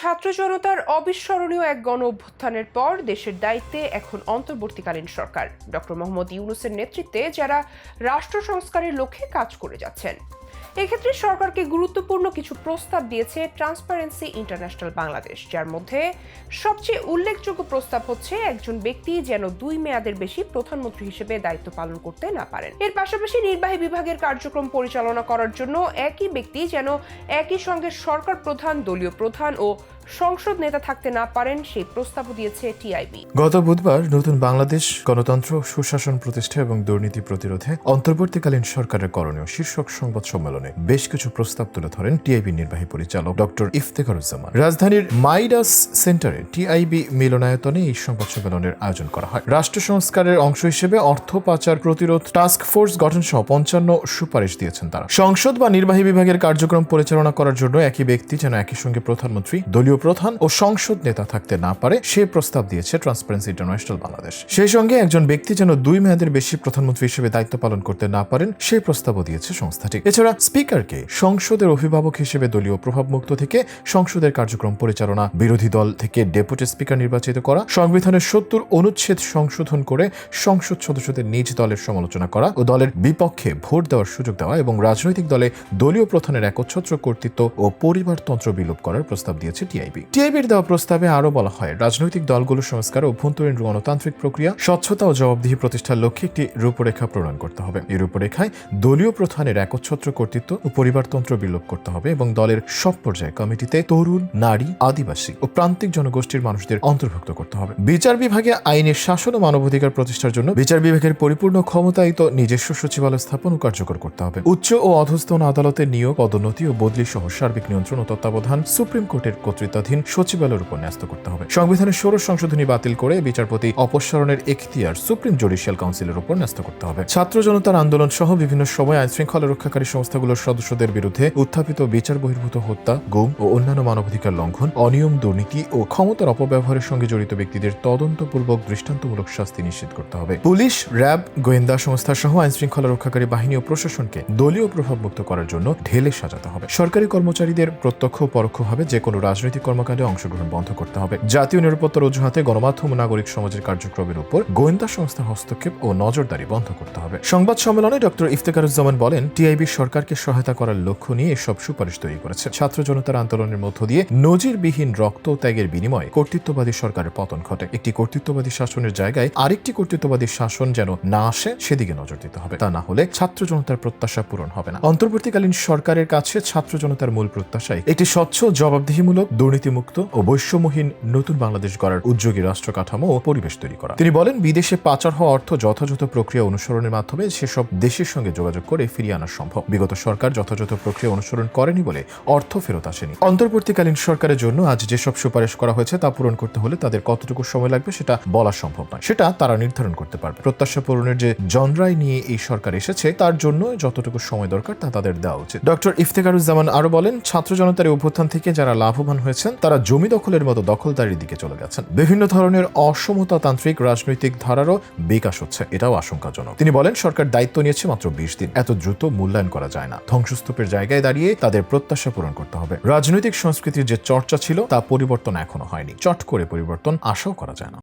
ছাত্র জনতার অবিস্মরণীয় এক গণ অভ্যুত্থানের পর দেশের দায়িত্বে এখন অন্তর্বর্তীকালীন সরকার। ডক্টর মোহাম্মদ ইউনুসের নেতৃত্বে যারা রাষ্ট্র সংস্কারের লক্ষ্যে কাজ করে যাচ্ছেন এক্ষেত্রে সরকারকে গুরুত্বপূর্ণ কিছু প্রস্তাব দিয়েছে ট্রান্সপারেন্সি ইন্টারন্যাশনাল বাংলাদেশ যার মধ্যে সবচেয়ে উল্লেখযোগ্য প্রস্তাব হচ্ছে, একজন ব্যক্তি যেন দুই মেয়াদের বেশি প্রধানমন্ত্রী হিসেবে দায়িত্ব পালন করতে না পারেন। এর পাশাপাশি নির্বাহী বিভাগের কার্যক্রম পরিচালনা করার জন্য একই ব্যক্তি যেন একই সঙ্গে সরকার প্রধান, দলীয় প্রধান ও সংসদ নেতা থাকতে না পারেন, সেই প্রস্তাবও দিয়েছে টিআইবি গত বুধবার নতুন বাংলাদেশ গণতন্ত্র, সুশাসন প্রতিষ্ঠা এবং দুর্নীতি প্রতিরোধে অন্তর্বর্তীকালীন সরকারের করণীয় শীর্ষক সংবাদ সম্মেলনে বেশ কিছু প্রস্তাব তুলে ধরেন টিআইবি নির্বাহী পরিচালক ডক্টর ইফতেখারুজ্জামান। রাজধানীর মাইডাস সেন্টারে টিআইবি মিলনায়তনে এই সংবাদ সম্মেলনের আয়োজন করা হয়। রাষ্ট্র সংস্কারের অংশ হিসেবে অর্থ পাচার প্রতিরোধ টাস্ক ফোর্স গঠন সহ পঞ্চান্ন সুপারিশ দিয়েছেন তারা। সংসদ বা নির্বাহী বিভাগের কার্যক্রম পরিচালনা করার জন্য একই ব্যক্তি যেন একই সঙ্গে প্রধানমন্ত্রী, দলীয় প্রধান ও সংসদ নেতা থাকতে না পারে, সে প্রস্তাব দিয়েছে ট্রান্সপারেন্সি ইন্টারন্যাশনাল বাংলাদেশ। সেই সঙ্গে একজন ব্যক্তি যেন দুই মেয়াদের বেশি প্রধানমন্ত্রী হিসেবে দায়িত্ব পালন করতে না পারেন সেই প্রস্তাবও দিয়েছে সংস্থাটি। এছাড়া স্পিকারকে সংসদের অভিভাবক হিসেবে দলীয় প্রভাবমুক্ত থেকে সংসদের কার্যক্রম পরিচালনা বিরোধী দল থেকে ডেপুটি স্পিকার নির্বাচিত করা, সংবিধানের সত্তর অনুচ্ছেদ সংশোধন করে সংসদ সদস্যদের নিজ দলের সমালোচনা করা ও দলের বিপক্ষে ভোট দেওয়ার সুযোগ দেওয়া এবং রাজনৈতিক দলে দলীয় প্রধানের একচ্ছত্র কর্তৃত্ব ও পরিবারতন্ত্র বিলোপ করার প্রস্তাব দিয়েছে টিআইবি। টিআইবির দেওয়া প্রস্তাবে আরও বলা হয়, রাজনৈতিক দলগুলো সংস্কার অভ্যন্তরীণ গণতান্ত্রিক প্রক্রিয়া, স্বচ্ছতা ও জবাবদিহি প্রতিষ্ঠার লক্ষ্যে একটি রূপরেখা প্রণয়ন করতে হবে। এই রূপরেখায় দলীয় প্রধানের একচ্ছত্র কর্তৃত্ব ও পরিবারতন্ত্র বিলোপ করতে হবে এবং দলের সব পর্যায়ে কমিটিতে তরুণ, নারী, আদিবাসী ও প্রান্তিক জনগোষ্ঠীর মানুষদের অন্তর্ভুক্ত করতে হবে। বিচার বিভাগে আইনের শাসন ও মানবাধিকার প্রতিষ্ঠার জন্য বিচার বিভাগের পরিপূর্ণ ক্ষমতায়িত নিজস্ব সচিবালয় স্থাপন ও কার্যকর করতে হবে। উচ্চ ও অধস্তন আদালতের নিয়োগ, পদোন্নতি ও বদলি সহ সার্বিক নিয়ন্ত্রণ ও তত্ত্বাবধান সুপ্রিম কোর্টের কর্তৃত্বাধীন সচিবালয়ের উপর ন্যস্ত করতে হবে। সংবিধানের ষোড়শ সংশোধনী বাতিল করে বিচারপতি অপসারণের এখতিয়ার সুপ্রিম জুডিশিয়াল কাউন্সিলের উপর ন্যস্ত করতে হবে। ছাত্র জনতার আন্দোলন সহ বিভিন্ন সময় আইন শৃঙ্খলা রক্ষাকারী সংস্থাগুলোর সদস্যদের বিরুদ্ধে উত্থাপিত বিচার বহির্ভূত হত্যা, গুম ও অন্যান্য মানবাধিকার লঙ্ঘন, অনিয়ম দুর্নীতি ও ক্ষমতার অপব্যবহারের সঙ্গে জড়িত ব্যক্তিদের তদন্তপূর্বক দৃষ্টান্তমূলক শাস্তি নিশ্চিত করতে হবে। পুলিশ, র্যাব, গোয়েন্দা সংস্থা সহ আইন শৃঙ্খলা রক্ষাকারী বাহিনী ও প্রশাসনকে দলীয় প্রভাবমুক্ত করার জন্য ঢেলে সাজাতে হবে। সরকারি কর্মচারীদের প্রত্যক্ষ ও পরোক্ষভাবে যে কোনো রাজনৈতিক কর্মকাণ্ডে অংশগ্রহণ বন্ধ করতে হবে। জাতীয় নিরাপত্তার অজুহাতে গণমাধ্যম নাগরিক সমাজের কার্যক্রমের উপর গোয়েন্দা সংস্থার হস্তক্ষেপ ও নজরদারি বন্ধ করতে হবে। সংবাদ সম্মেলনে ডক্টর ইফতেকারুজ্জামান বলেন টিআইবি সরকারকে সহায়তা করার লক্ষ্য নিয়ে এসব সুপারিশ তৈরি করেছে। ছাত্র জনতার আন্দোলনের মধ্য দিয়ে নজিরবিহীন রক্ত ত্যাগের বিনিময়ে কর্তৃত্ববাদী সরকারের পতন ঘটে। একটি কর্তৃত্ববাদী শাসনের জায়গায় আরেকটি কর্তৃত্ববাদী শাসন যেন না আসে, সেদিকে নজর দিতে হবে। তা না হলে ছাত্র জনতার প্রত্যাশা পূরণ হবে না। অন্তর্বর্তীকালীন সরকারের কাছে ছাত্র জনতার মূল প্রত্যাশাই একটি স্বচ্ছ, জবাবদিহিমূলক, দুর্নীতিমুক্ত ও বৈষম্যহীন নতুন বাংলাদেশ গড়ার উদ্যোগী রাষ্ট্র কাঠামো ও পরিবেশ তৈরি করা। তিনি বলেন, বিদেশে পাচার হওয়া অর্থ যথাযথ প্রক্রিয়া অনুসরণের মাধ্যমে সেসব দেশের সঙ্গে যোগাযোগ করে ফিরিয়ে আনা সম্ভব। বিগত সরকার যথাযথ প্রক্রিয়া অনুসরণ করেনি বলে অর্থ ফেরত আসেনি। অন্তর্বর্তীকালীন সরকারের জন্য আজ যেসব সুপারিশ করা হয়েছে তা পূরণ করতে হলে তাদের কতটুকু সময় লাগবে সেটা বলা সম্ভব নয়। সেটা তারা নির্ধারণ করতে পারবে। প্রত্যাশা পূরণের যে জনরাই নিয়ে এই সরকার এসেছে, তার জন্য যতটুকু সময় দরকার তা তাদের দেওয়া উচিত। ডক্টর ইফতেকারুজ্জামান আরও বলেন, ছাত্র জনতার অভ্যুত্থান থেকে যারা লাভবান হয়েছেন, তারা জমি দখলের মতো দখলদারির দিকে চলে গেছেন। বিভিন্ন ধরনের অসমতাতান্ত্রিক রাজনৈতিক ধারারও বিকাশ হচ্ছে, এটাও আশঙ্কাজনক। তিনি বলেন, সরকার দায়িত্ব নিয়েছে মাত্র বিশ দিন। এত দ্রুত মূল্যায়ন করা যায় না। ধ্বংসস্তূপের জায়গায় দাঁড়িয়ে তাদের প্রত্যাশা পূরণ করতে হবে। রাজনৈতিক সংস্কৃতির যে চর্চা ছিল, তা পরিবর্তন এখনও হয়নি। চট করে পরিবর্তন আশাও করা যায় না।